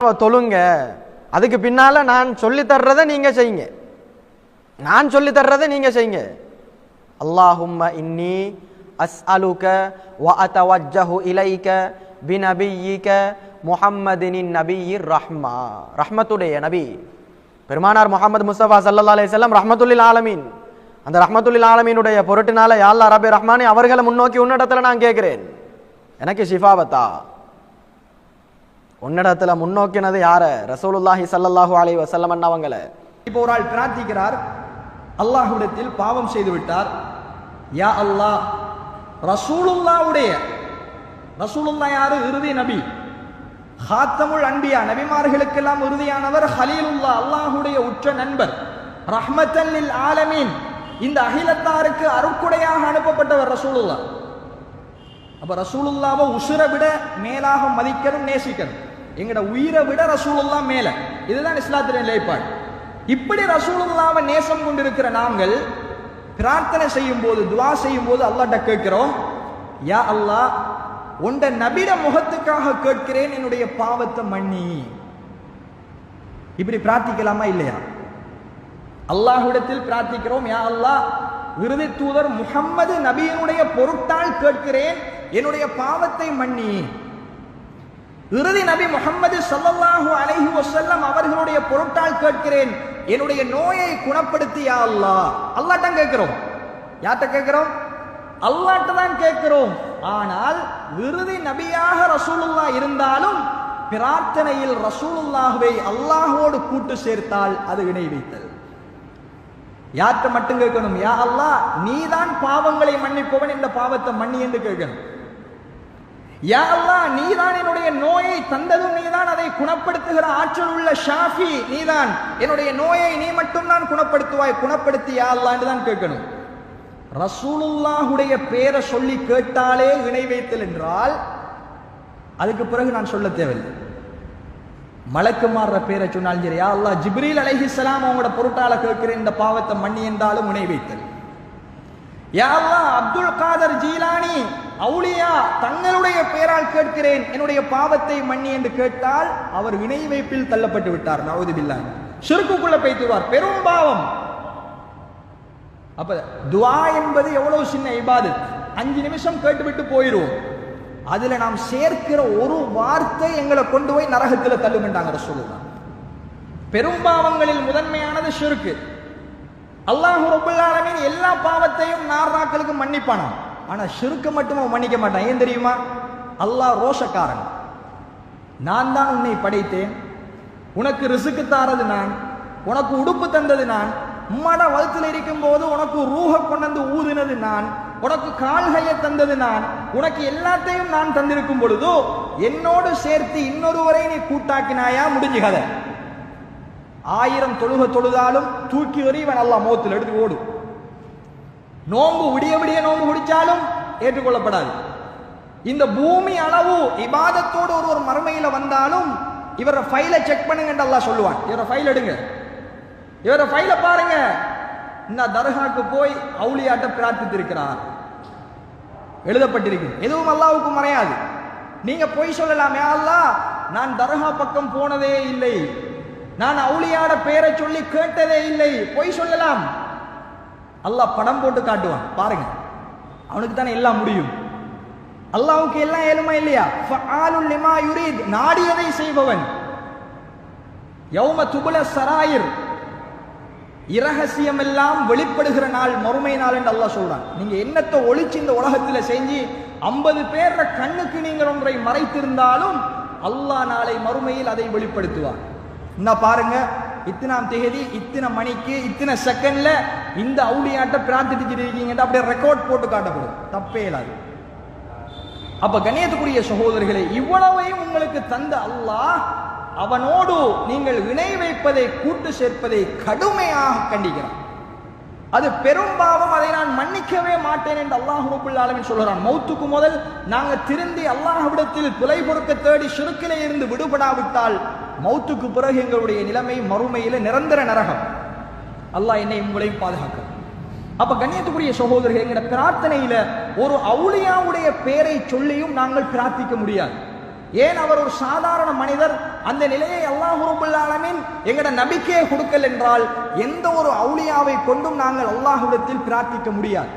தொழுங்க. அதுக்கு பின்னால நான் சொல்லி தர்றதை நீங்க செய்யுங்க. நான் சொல்லி தர்றதை நீங்க செய்யுங்க. அல்லாஹும்ம இன்னி அஸ்அலுக வ அத்தவஜ்ஜஹு இலைக்க பிநபியிக முஹம்மதினின் நபியிர் ரஹ்மா. ரஹ்மத்துடைய நபி. பெருமானார் முகமது முஸ்தபா சல்லா அலிசல்லாம் ரஹ்மத்துல்லில் ஆலமீன். அந்த ரஹ்மத்துல்லில் ஆலமீனுடைய பொருட்டினால யாழ்லா ரபி ரஹ்மானி அவர்களை முன்னோக்கி உன்னிடத்துல நான் கேட்குறேன். எனக்கு ஷிஃபாவத்தா? உன்னிடத்துல முன்னோக்கினது யார? ரசூலுல்லாஹி சல்லல்லாஹு அலைஹி வசல்லம் அண்ணவங்கள. இப்போ ஒரு ஆள் பிரார்த்திக்கிறார். அல்லாஹுடத்தில் பாவம் செய்து விட்டார். யா அல்லாஹ் ரசூலுல்லாவுடைய ரசூலுல்லா யாரு? இறுதி நபி. ஹாத்தமுல் அன்பியா நபிமார்களுக்கெல்லாம் இறுதியானவர் ஹலீலுல்லா அல்லாஹுடைய உற்ற நண்பர். ரஹ்மத்தல்லில் ஆலமீன். இந்த அகிலத்தாருக்கு அருக்குடையாக அனுப்பப்பட்டவர் ரசூலுல்லா. அப்ப ரசூலுல்லாவை உசுரை விட மேலாக மதிக்கணும் நேசிக்கணும். எங்கட உயிரை விட ரசூலுல்லா மேல. இதுதான் இஸ்லாத்தின் நிலைப்பாடு. இப்படி ரசூலுல்லாவை நேசம் கொண்டிருக்கிற நாங்கள் பிரார்த்தனை செய்யும் போது துவா செய்யும் போது அல்லாட்ட கேட்கிறோம் யா அல்லாஹ் உண்ட நபிட முகத்துக்காக கேட்கிறேன் என்னுடைய பாவத்தை மன்னி. இப்படி பிரார்த்திக்கலாமா இல்லையா? அல்லாஹ்விடத்தில் பிரார்த்திக்கிறோம் யா அல்லாஹ் விருதி தூதர் முகம்மது நபியினுடைய பொருட்டால் கேட்கிறேன் என்னுடைய பாவத்தை மன்னி. இறுதி நபி முகம்மது சல்லல்லாஹு அலஹி வசல்லம் அவர்களுடைய பொருட்டால் கேட்கிறேன். என்னுடைய நோயை குணப்படுத்தி அல்லா அல்லாஹ். கேட்கிறோம். யார்கிட்ட கேட்கிறோம்? அல்லாட்ட தான் கேட்கிறோம். ஆனால் இறுதி நபியாக ரசூலுல்லா இருந்தாலும் பிரார்த்தனையில் ரசூலுல்லாஹுவை அல்லாஹோடு கூட்டு சேர்த்தால் அது இணை வைத்தல். யார்கிட்ட மட்டும் கேட்கணும்? யா அல்லா நீதான் பாவங்களை மன்னிப்பவன் இந்த பாவத்தை மன்னி என்று கேட்கணும். யா நீதான் என்னுடைய நோயை தந்ததும் நீதான் அதை குணப்படுத்துகிற ஆற்றல் உள்ள ஷாஃபி நீதான். என்னுடைய நோயை நீ மட்டும் தான் குணப்படுத்துவாய் குணப்படுத்தி யா தான் கேட்கணும். ரசூலுல்லாஹுடைய பேரை சொல்லி கேட்டாலே இணை வைத்தல் என்றால் அதுக்கு பிறகு நான் சொல்ல தேவையில்லை. மலக்குமார்ற பேரை சொன்னாலும் சரி யா அல்லாஹ் ஜிப்ரீல் அலைஹிஸ்ஸலாம் அவங்களோட பொருட்டால கேட்கிறேன் இந்த பாவத்தை மண்ணி என்றாலும் இணை வைத்தல். யா அல்லா அப்துல் காதர் ஜீலானி அவுளியா தங்களுடைய பெயரால் கேட்கிறேன் என்னுடைய பாவத்தை மன்னி என்று கேட்டால் அவர் வினை வைப்பில் தள்ளப்பட்டு விட்டார். நவது பில்லாஹ். சுருக்குக்குள்ள பேய்த்துவார் பெரும் பாவம். அப்ப துவா என்பது எவ்வளவு சின்ன இபாது அஞ்சு நிமிஷம் கேட்டுவிட்டு போயிடுவோம் அதுல நாம் சேர்க்கிற ஒரு வார்த்தை எங்களை கொண்டு போய் நரகத்தில் தள்ளுமென்றாங்க பெரும் பெரும்பாவங்களில் முதன்மையானது சுருக்கு அல்லாஹ் ரப்பல் எல்லா பாவத்தையும் நார்ராக்களுக்கு மன்னிப்பானாம். ஆனால் ஷிர்க்க மட்டும் அவன் மன்னிக்க மாட்டான். ஏன் தெரியுமா? அல்லாஹ் ரோஷக்காரன். நான் தான் உன்னை படைத்தேன். உனக்கு ரிசுக்கு தாரது நான். உனக்கு உடுப்பு தந்தது நான். உம்மட வளத்தில் இருக்கும் போது உனக்கு ரூஹ கொண்டு ஊதினது நான். உனக்கு கால்கையை தந்தது நான். உனக்கு எல்லாத்தையும் நான் தந்திருக்கும் பொழுதோ என்னோடு சேர்த்து இன்னொருவரை நீ கூட்டாக்கினாயா? முடிஞ்சு கதை. ஆயிரம் தொழுக தொழுதாலும் தூக்கி வரி இவன் நல்லா மோத்தில் எடுத்து ஓடும் நோம்பு விடிய விடிய நோம்பு குடிச்சாலும் ஏற்றுக்கொள்ளப்படாது. இந்த பூமி அளவு இபாதத்தோடு ஒரு ஒரு மறுமையில வந்தாலும் இவரை ஃபைலை செக் பண்ணுங்கன்னு எல்லாம் சொல்லுவான். இவரை ஃபைல் எடுங்க. இவரை ஃபைலை பாருங்க. இந்த தர்காக்கு போய் அவுளியாட்ட பிரார்த்தித்திருக்கிறார். எழுதப்பட்டிருக்கு எதுவும் அல்லாவுக்கு மறையாது. நீங்க பொய் சொல்லலாமே அல்லா நான் தர்கா பக்கம் போனதே இல்லை. நான் அவுளியாட பேரை சொல்லி கேட்டதே இல்லை. பொய் சொல்லலாம். அல்லாஹ் படம் போட்டு காட்டுவான். பாருங்க. அவனுக்கு தானே எல்லாம் முடியும். அல்லாவுக்கு எல்லாம் ஏழுமா இல்லையா? நாடியதை செய்பவன். யௌம துபுல சராயிர். இரகசியம் எல்லாம் வெளிப்படுகிற நாள் மறுமை நாள் என்று அல்லாஹ் சொல்றான். நீங்க என்னத்தை ஒழிச்சு இந்த உலகத்தில் செஞ்சு ஐம்பது பேர கண்ணுக்கு நீங்கள் ஒன்றை மறைத்திருந்தாலும் அல்லாஹ் நாளை மறுமையில் அதை வெளிப்படுத்துவார் என்ன பாருங்க. இத்தனாம் தேதி இத்தனை மணிக்கு இத்தனை செகண்ட்ல இந்த அவுளியாட்ட பிரார்த்திட்டு இருக்கீங்கன்னு அப்படியே ரெக்கார்ட் போட்டு காட்டப்படும் தப்பே இல்லாது அப்ப கண்ணியத்துக்குரிய சகோதரர்களே இவ்வளவையும் உங்களுக்கு தந்த அல்லாஹ் அவனோடு நீங்கள் இணை வைப்பதை கூட்டு சேர்ப்பதை கடுமையாக கண்டிக்கிறான். அது பெரும்பாவம் அதை நான் மன்னிக்கவே மாட்டேன் என்று அல்லாஹ் ரபுல் சொல்கிறான். மௌத்துக்கு முதல் நாங்க திருந்தி அல்லாஹ்விடத்தில் பிழை பொறுக்க தேடி சுருக்கிலே இருந்து விடுபடாவிட்டால் மௌத்துக்கு பிறகு எங்களுடைய நிலைமை மறுமையில நிரந்தர நரகம். அல்லாஹ் என்னை உங்களையும் பாதுகாக்கும். அப்ப கண்ணியத்துக்குரிய சகோதரர்கள் எங்கட பிரார்த்தனையில ஒரு அவுளியாவுடைய பெயரை சொல்லியும் நாங்கள் பிரார்த்திக்க முடியாது. ஏன்? அவர் ஒரு சாதாரண மனிதர். அந்த நிலையை அல்லாஹ் ரப்பல் எங்கட நம்பிக்கையை கொடுக்கல் என்றால் எந்த ஒரு அவுளியாவை கொண்டும் நாங்கள் அல்லாஹுடத்தில் பிரார்த்திக்க முடியாது.